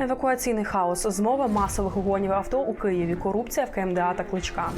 Евакуаційний хаос, змова масових угонів авто у Києві, корупція в КМДА та кличка.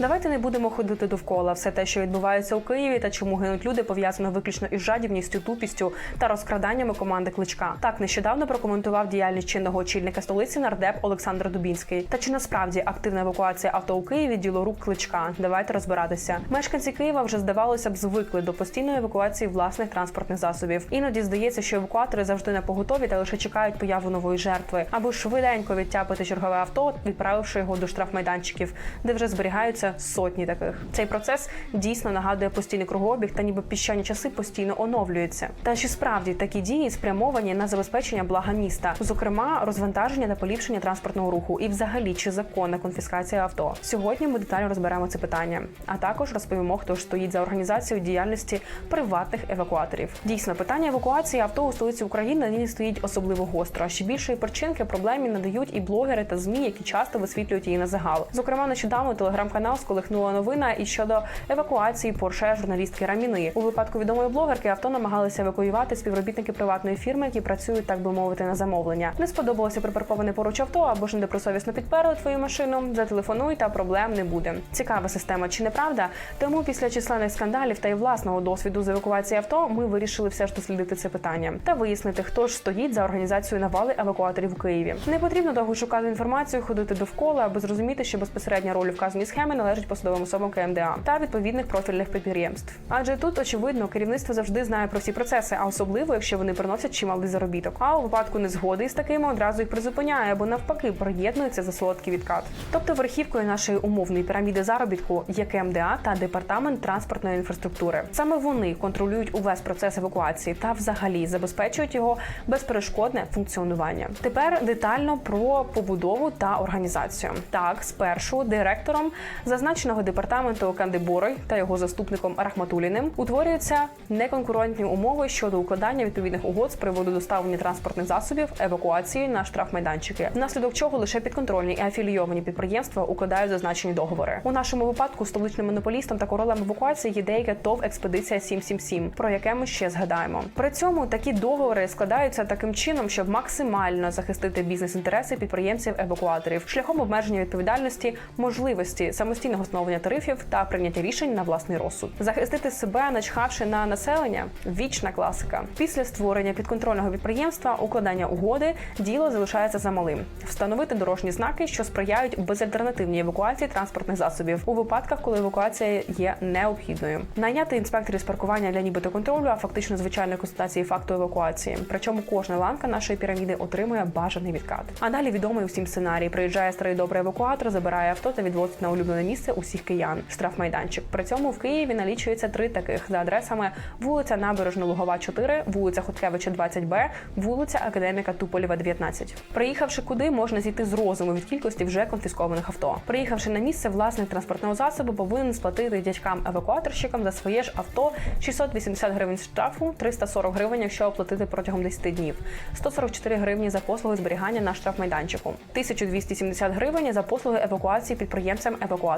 Давайте не будемо ходити довкола. Все те, що відбувається у Києві, та чому гинуть люди, пов'язано виключно із жадібністю, тупістю та розкраданнями команди кличка. Так нещодавно прокоментував діяльність чинного очільника столиці нардеп Олександр Дубінський. Та чи насправді активна евакуація авто у Києві діло рук кличка? Давайте розбиратися. Мешканці Києва вже здавалося б звикли до постійної евакуації власних транспортних засобів. Іноді здається, що евакуатори завжди на поготові та лише чекають появу нової жертви, аби швиденько відтяпати чергове авто, відправивши його до штрафмайданчиків, де вже зберігаються сотні таких. Цей процес дійсно нагадує постійний кругообіг та ніби піщані часи постійно оновлюються. Та чи справді такі дії спрямовані на забезпечення блага міста, зокрема розвантаження та поліпшення транспортного руху, і взагалі чи законна конфіскація авто? Сьогодні ми детально розберемо це питання, а також розповімо, хто ж стоїть за організацією діяльності приватних евакуаторів. Дійсно, питання евакуації авто у столиці України нині стоїть особливо гостро. А ще більшої причинки проблемі надають і блогери та змі, які часто висвітлюють її на загал. Зокрема, нещодавно телеграм-канал сколихнула новина і щодо евакуації Порше журналістки Раміни. У випадку відомої блогерки авто намагалися евакуювати співробітники приватної фірми, які працюють, так би мовити, на замовлення. Не сподобалося припарковане поруч авто або ж недобросовісно підперли твою машину. Зателефонуй та проблем не буде. Цікава система, чи не правда? Тому після численних скандалів та й власного досвіду з евакуації авто ми вирішили все ж дослідити це питання та вияснити, хто ж стоїть за організацією навали евакуаторів у Києві. Не потрібно довго шукати інформацію, ходити довкола, аби зрозуміти, що безпосередня роль вказані схеми належить посадовим особам КМДА та відповідних профільних підприємств. Адже тут очевидно керівництво завжди знає про всі процеси, а особливо якщо вони приносять чималий заробіток. А у випадку незгоди із такими одразу їх призупиняє або навпаки приєднується за солодкий відкат. Тобто верхівкою нашої умовної піраміди заробітку є КМДА та департамент транспортної інфраструктури. Саме вони контролюють увесь процес евакуації та взагалі забезпечують його безперешкодне функціонування. Тепер детально про побудову та організацію. Так, спершу директором зазначеного департаменту Кандиборой та його заступником Рахматуліним утворюються неконкурентні умови щодо укладання відповідних угод з приводу доставлення транспортних засобів, евакуації на штрафмайданчики, внаслідок чого лише підконтрольні і афілійовані підприємства укладають зазначені договори. У нашому випадку столичним монополістом та королем евакуації є деяке ТОВ експедиція 777, про яке ми ще згадаємо. При цьому такі договори складаються таким чином, щоб максимально захистити бізнес-інтереси підприємців евакуаторів шляхом обмеження відповідальності, можливості самостійного встановлення тарифів та прийняття рішень на власний розсуд. Захистити себе, начхавши на населення вічна класика. Після створення підконтрольного підприємства, укладання угоди, діло залишається за малим: встановити дорожні знаки, що сприяють безальтернативній евакуації транспортних засобів у випадках, коли евакуація є необхідною. Найняти інспекторів з паркування для нібито контролю, а фактично звичайної констатації факту евакуації. Причому кожна ланка нашої піраміди отримує бажаний відкат. А далі відомий усім сценарій. Приїжджає старий добрий евакуатор, забирає авто та відвозить на улюблене місце усіх киян. Штрафмайданчик. При цьому в Києві налічується три таких за адресами: вулиця Набережно Лугова, 4, вулиця Хоткевича, 20Б, вулиця Академіка Туполєва, 19. Приїхавши куди, можна зійти з розуму від кількості вже конфіскованих авто. Приїхавши на місце, власник транспортного засобу повинен сплатити дядькам-евакуаторщикам за своє ж авто 680 гривень штрафу, 340 гривень, якщо оплатити протягом 10 днів, 144 гривні за послуги зберігання на штрафмайданчику, 1270 гривень за послуги евакуації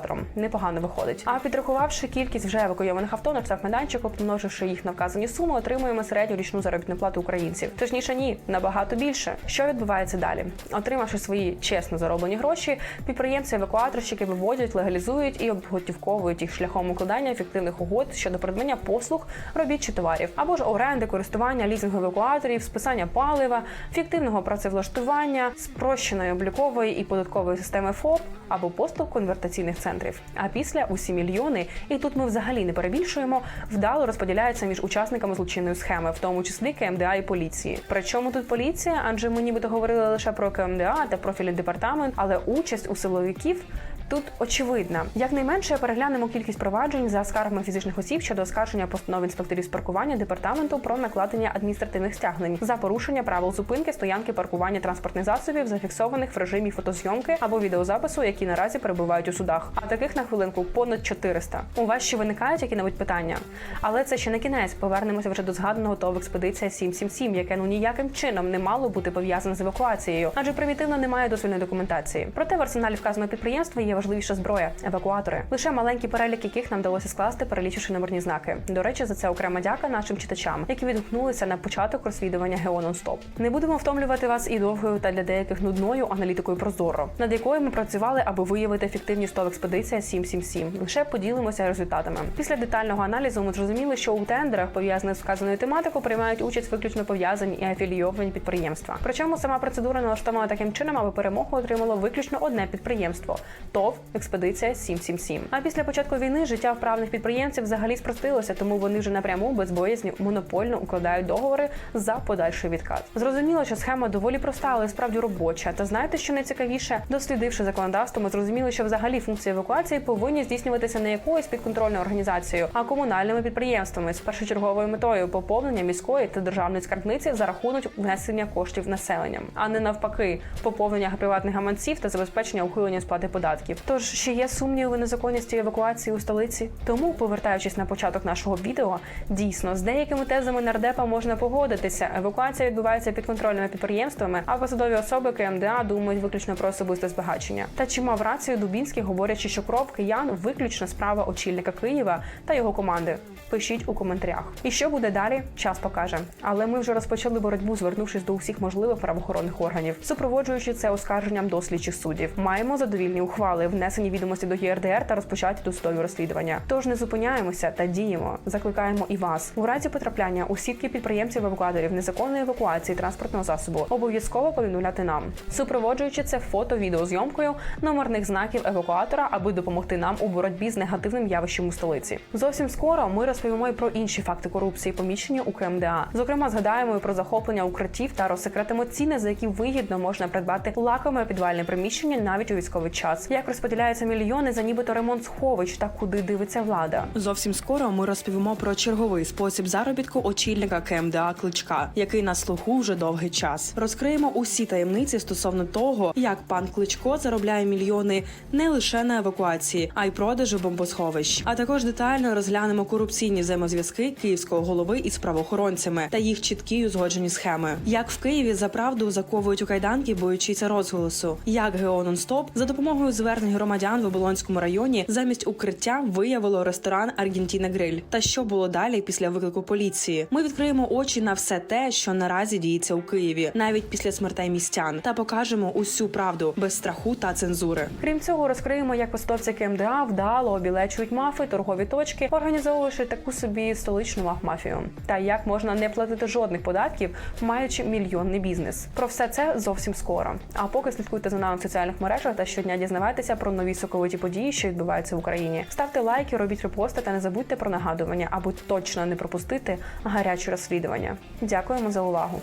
підприємцям-евакуатором. Непогано виходить. А підрахувавши кількість вже евакуйованих авто на штрафмайданчику, помноживши їх на вказані суми, отримуємо середню річну заробітну плату українців. Точніше, ні, набагато більше. Що відбувається далі? Отримавши свої чесно зароблені гроші, підприємці-евакуаторщики виводять, легалізують і обготівковують їх шляхом укладання ефективних угод щодо придбання послуг, робіт чи товарів, або ж оренди, користування лізингу евакуаторів, списання палива, фіктивного працевлаштування, спрощеної облікової і податкової системи ФОП або послуг конвертаційних центрів. А після усі мільйони, і тут ми взагалі не перебільшуємо, вдало розподіляються між учасниками злочинної схеми, в тому числі КМДА і поліції. Причому тут поліція, адже ми нібито говорили лише про КМДА та профільний департамент, але участь у силовиків. Тут очевидна. Якнайменше переглянемо кількість проваджень за скаргами фізичних осіб щодо оскарження постанов інспекторів з паркування департаменту про накладення адміністративних стягнень за порушення правил зупинки, стоянки, паркування транспортних засобів, зафіксованих в режимі фотозйомки або відеозапису, які наразі перебувають у судах. А таких на хвилинку понад 400. У вас ще виникають які-небудь питання? Але це ще не кінець. Повернемося вже до згаданого ТОВ експедиція 777, яке ну ніяким чином не мало бути пов'язане з евакуацією, адже примітивно немає дозвільної документації. Проте в арсеналі вказаного підприємства є найважливіша зброя евакуатори. Лише маленький перелік яких нам вдалося скласти, перелічивши номерні знаки. До речі, за це окрема дяка нашим читачам, які відгукнулися на початок розслідування Гео Нон-Стоп. Не будемо втомлювати вас і довгою та для деяких нудною аналітикою Прозоро, над якою ми працювали, аби виявити ефективність ТОВ експедиція 777. Лише поділимося результатами. Після детального аналізу ми зрозуміли, що у тендерах, пов'язаних з вказаною тематикою, приймають участь виключно пов'язані і афілійовані підприємства. Причому сама процедура налаштована таким чином, аби перемогу отримало виключно одне підприємство ТОВ експедиція 777. А після початку війни життя вправних підприємців взагалі спростилося, тому вони вже напряму без боязні монопольно укладають договори за подальший відкат. Зрозуміло, що схема доволі проста, але справді робоча. Та знаєте, що найцікавіше, дослідивши законодавство, ми зрозуміли, що взагалі функції евакуації повинні здійснюватися не якоюсь підконтрольною організацією, а комунальними підприємствами з першочерговою метою поповнення міської та державної скарбниці за рахунок внесення коштів населенням, а не навпаки, поповнення приватних гаманців та забезпечення ухилення сплати податків. Тож ще є сумніви незаконності евакуації у столиці. Тому, повертаючись на початок нашого відео, дійсно з деякими тезами нардепа можна погодитися. Евакуація відбувається підконтрольними підприємствами, а посадові особи КМДА думають виключно про особисте збагачення. Та чи мав рацію Дубінський, говорячи, що кров киян виключно справа очільника Києва та його команди? Пишіть у коментарях. І що буде далі? Час покаже. Але ми вже розпочали боротьбу, звернувшись до усіх можливих правоохоронних органів, супроводжуючи це оскарженням до слідчих суддів. Маємо задовільні ухвали, внесені відомості до ЄРДР та розпочаті досудові розслідування. Тож не зупиняємося та діємо. Закликаємо і вас у разі потрапляння у сітки підприємців евакуаторів незаконної евакуації транспортного засобу. Обов'язково повідомляти нам, супроводжуючи це фото відеозйомкою номерних знаків евакуатора, аби допомогти нам у боротьбі з негативним явищем у столиці. Зовсім скоро ми розповімо і про інші факти корупції, помічені у КМДА. Зокрема, згадаємо і про захоплення укриттів та розсекретимо ціни, за які вигідно можна придбати лакоме підвальне приміщення навіть у військовий час. Як розподіляються мільйони за нібито ремонт сховищ та куди дивиться влада. Зовсім скоро ми розповімо про черговий спосіб заробітку очільника КМДА Кличка, який на слуху вже довгий час. Розкриємо усі таємниці стосовно того, як пан Кличко заробляє мільйони не лише на евакуації, а й продажу бомбосховищ. А також детально розглянемо корупційні взаємозв'язки київського голови із правоохоронцями та їх чіткі узгоджені схеми. Як в Києві за правду заковують у кайданки, боючися розголосу, як Гео Нон-Стоп за допомогою звернень громадян в Оболонському районі замість укриття виявило ресторан Аргентіна Гриль. Та що було далі після виклику поліції? Ми відкриємо очі на все те, що наразі діється у Києві, навіть після смертей містян, та покажемо усю правду без страху та цензури. Крім цього, розкриємо, як посадовці КМДА вдало обілечують мафи, торгові точки, організовуючи таку собі столичну мафмафію. Та як можна не платити жодних податків, маючи мільйонний бізнес. Про все це зовсім скоро. А поки слідкуйте за нами в соціальних мережах та щодня дізнавайтеся про нові соковиті події, що відбуваються в Україні. Ставте лайки, робіть репости та не забудьте про нагадування, аби точно не пропустити гарячі розслідування. Дякуємо за увагу.